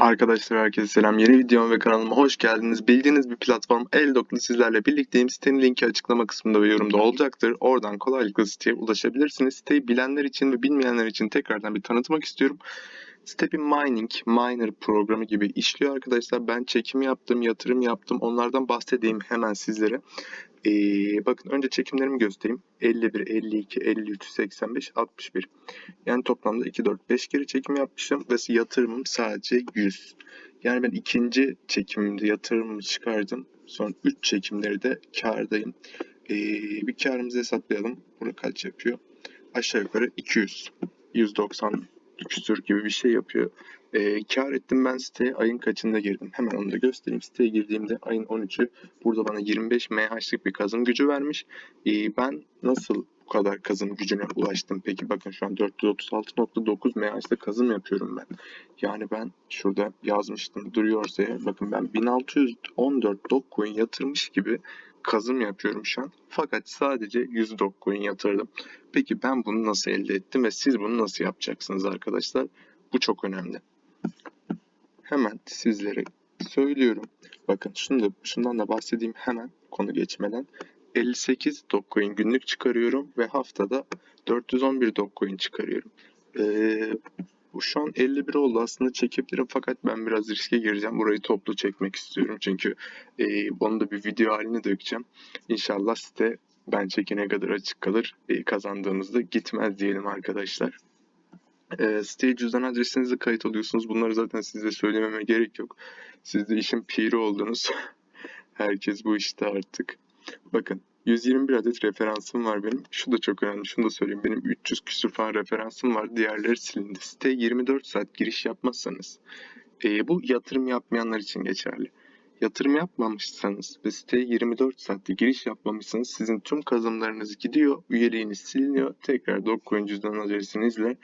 Arkadaşlar herkese selam. Yeni videoma ve kanalıma hoş geldiniz. Bildiğiniz bir platform Eldok'la sizlerle birlikteyim. Sitenin linki açıklama kısmında ve yorumda olacaktır. Oradan kolaylıkla siteye ulaşabilirsiniz. Siteyi bilenler için ve bilmeyenler için tekrardan bir tanıtmak istiyorum. Site bir mining, miner programı gibi işliyor arkadaşlar. Ben çekim yaptım, yatırım yaptım. Onlardan bahsedeyim hemen sizlere. Ee, bakın önce çekimlerimi göstereyim. 51, 52, 53, 85, 61. Yani toplamda 2, 4, 5 kere çekim yapmışım ve yatırımım sadece 100. Yani ben ikinci çekimimde yatırımımı çıkardım. Son 3 çekimleri de kârdayım. Ee, bir kârımızı hesaplayalım. Burada kaç yapıyor? Aşağı yukarı 200. 190 küsür gibi bir şey yapıyor. Ee, kar ettim ben siteye ayın kaçında girdim. Hemen onu da göstereyim. Siteye girdiğimde ayın 13'ü burada bana 25 MH'lık bir kazım gücü vermiş. Ee, ben nasıl bu kadar kazım gücüne ulaştım? Peki bakın şu an 436.9 MH'lık kazım yapıyorum ben. Yani ben şurada yazmıştım duruyorsa bakın ben 1614 Dogecoin yatırmış gibi kazım yapıyorum şu an. Fakat sadece 100 Dogecoin yatırdım. Peki ben bunu nasıl elde ettim ve siz bunu nasıl yapacaksınız arkadaşlar? Bu çok önemli. Hemen sizlere söylüyorum. Bakın şunu da, şundan da bahsedeyim hemen konu geçmeden. 58 Dogecoin günlük çıkarıyorum ve haftada 411 Dogecoin çıkarıyorum. Ee, bu şu an 51 oldu aslında çekebilirim fakat ben biraz riske gireceğim. Burayı toplu çekmek istiyorum çünkü e, bunu da bir video haline dökeceğim. İnşallah site ben çekene kadar açık kalır. E, kazandığımızda gitmez diyelim arkadaşlar. E, siteye cüzdan adresinizi kayıt alıyorsunuz. Bunları zaten size söylememe gerek yok. Siz de işin piri oldunuz. Herkes bu işte artık. Bakın 121 adet referansım var benim. Şu da çok önemli. Şunu da söyleyeyim. Benim 300 küsur falan referansım var. Diğerleri silindi. Site 24 saat giriş yapmazsanız e, bu yatırım yapmayanlar için geçerli. Yatırım yapmamışsanız ve siteye 24 saatte giriş yapmamışsanız sizin tüm kazanımlarınız gidiyor. Üyeliğiniz siliniyor. Tekrar Dogecoin cüzdan adresinizle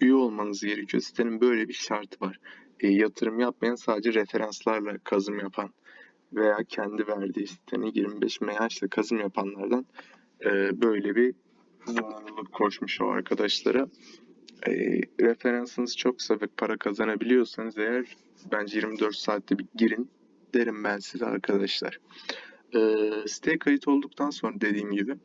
üye olmanız gerekiyor. Sitenin böyle bir şartı var. E, yatırım yapmayan sadece referanslarla kazım yapan veya kendi verdiği sitenin 25 MH kazım yapanlardan e, böyle bir zorunluluk koşmuş o arkadaşlara. E, referansınız çoksa ve para kazanabiliyorsanız eğer bence 24 saatte bir girin derim ben size arkadaşlar. E, siteye kayıt olduktan sonra dediğim gibi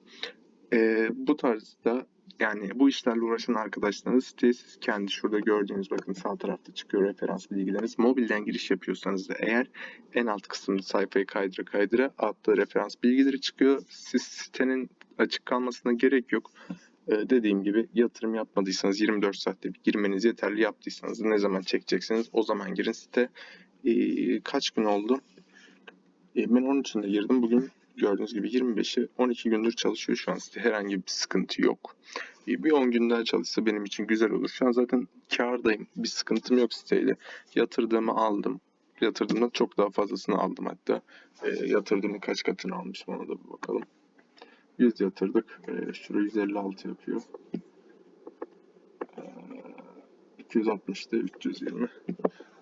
e, bu tarzda yani bu işlerle uğraşan arkadaşlarınız siteye siz kendi şurada gördüğünüz bakın sağ tarafta çıkıyor referans bilgileriniz. Mobilden giriş yapıyorsanız da eğer en alt kısımda sayfayı kaydıra kaydıra altta referans bilgileri çıkıyor. Siz sitenin açık kalmasına gerek yok. Ee, dediğim gibi yatırım yapmadıysanız 24 saatte bir girmeniz yeterli. Yaptıysanız ne zaman çekeceksiniz o zaman girin site. Ee, kaç gün oldu? Ee, ben onun için de girdim. Bugün gördüğünüz gibi 25'i 12 gündür çalışıyor şu an site. Herhangi bir sıkıntı yok. Bir 10 gün daha çalışsa benim için güzel olur. Şu an zaten kârdayım. Bir sıkıntım yok siteyle. Yatırdığımı aldım. Yatırdığımdan çok daha fazlasını aldım hatta. E, yatırdığımın kaç katını almışım ona da bir bakalım. 100 yatırdık. E, şurada 156 yapıyor. E, 260'tı 320.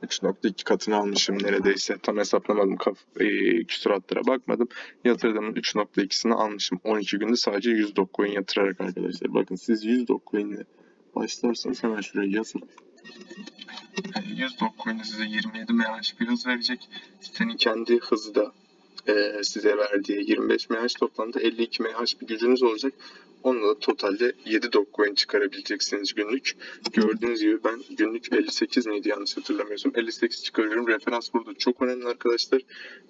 3.2 katını almışım neredeyse. Tam hesaplamadım. Kaf e, küsuratlara bakmadım. Yatırdığımın 3.2'sini almışım. 12 günde sadece 100 Dogecoin yatırarak arkadaşlar. Bakın siz 100 Dogecoin ile başlarsanız hemen şuraya yazın. Yani 100 Dogecoin size 27 MH bir hız verecek. Sitenin kendi hızı da e, size verdiği 25 MH toplamda 52 MH bir gücünüz olacak. Onunla da totalde 7 Dogecoin çıkarabileceksiniz günlük. Gördüğünüz gibi ben günlük 58 miydi yanlış hatırlamıyorsam. 58 çıkarıyorum. Referans burada çok önemli arkadaşlar.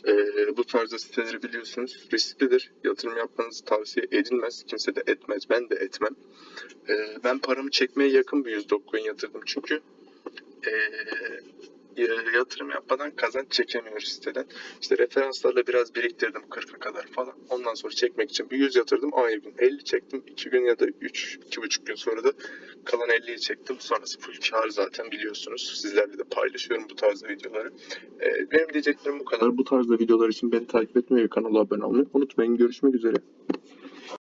Ee, bu tarzda siteleri biliyorsunuz risklidir. Yatırım yapmanızı tavsiye edilmez. Kimse de etmez. Ben de etmem. Ee, ben paramı çekmeye yakın bir 100 Dogecoin yatırdım çünkü. Ee, yatırım yapmadan kazanç çekemiyoruz siteden. İşte referanslarla biraz biriktirdim 40'a kadar falan. Ondan sonra çekmek için bir 100 yatırdım. Aynı gün 50 çektim. 2 gün ya da 3, 2,5 gün sonra da kalan 50'yi çektim. Sonrası full kar zaten biliyorsunuz. Sizlerle de paylaşıyorum bu tarzda videoları. Ee, benim diyeceklerim bu kadar. Bu tarzda videolar için beni takip etmeyi ve kanala abone olmayı unutmayın. Görüşmek üzere.